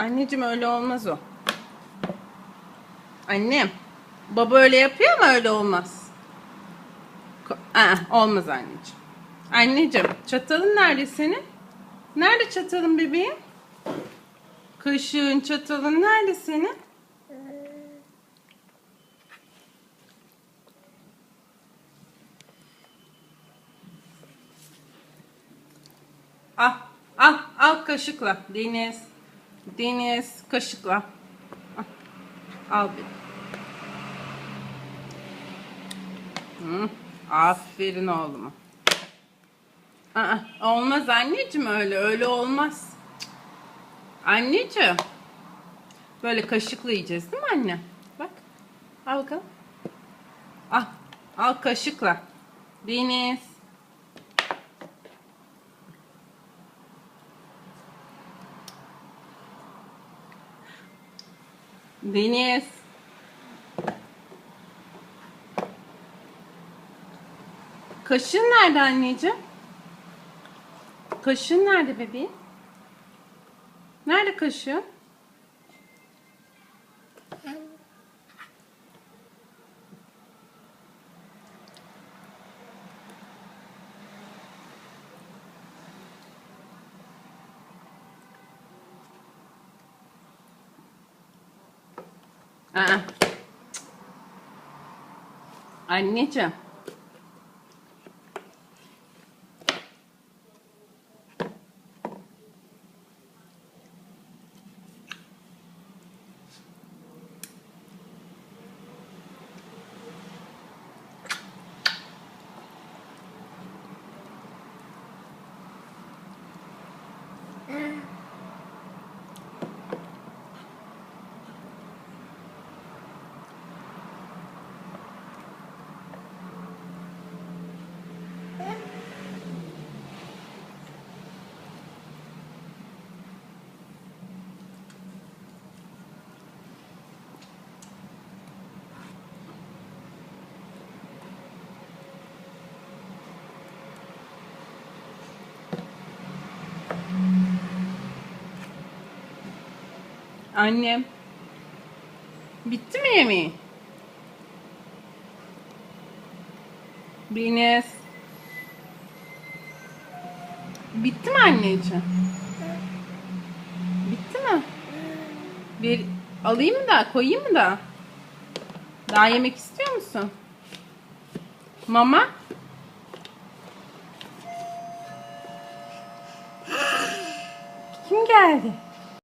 Anneciğim öyle olmaz o. Annem. Baba öyle yapıyor ama öyle olmaz. Aa, olmaz anneciğim. Anneciğim çatalın nerede senin? Nerede çatalın bebeğim? Kaşığın çatalın nerede senin? Al, al, al kaşıkla. Deniz, Deniz kaşıkla. Al, bir. Hı, aferin oğluma. Aa, olmaz anneciğim öyle, öyle olmaz. Anneciğim. Böyle kaşıkla yiyeceğiz değil mi anne? Bak. Al bakalım. Al, al kaşıkla. Deniz. Deniz. Kaşığın nerede anneciğim? Kaşığın nerede bebeğim? Nerede kaşığın? Aa. Anneciğim. Annem. Bitti mi yemeği? Deniz. Bitti mi anneciğim? Bitti mi? Bir alayım mı da koyayım mı da? Daha yemek istiyor musun? Mama? Kim geldi?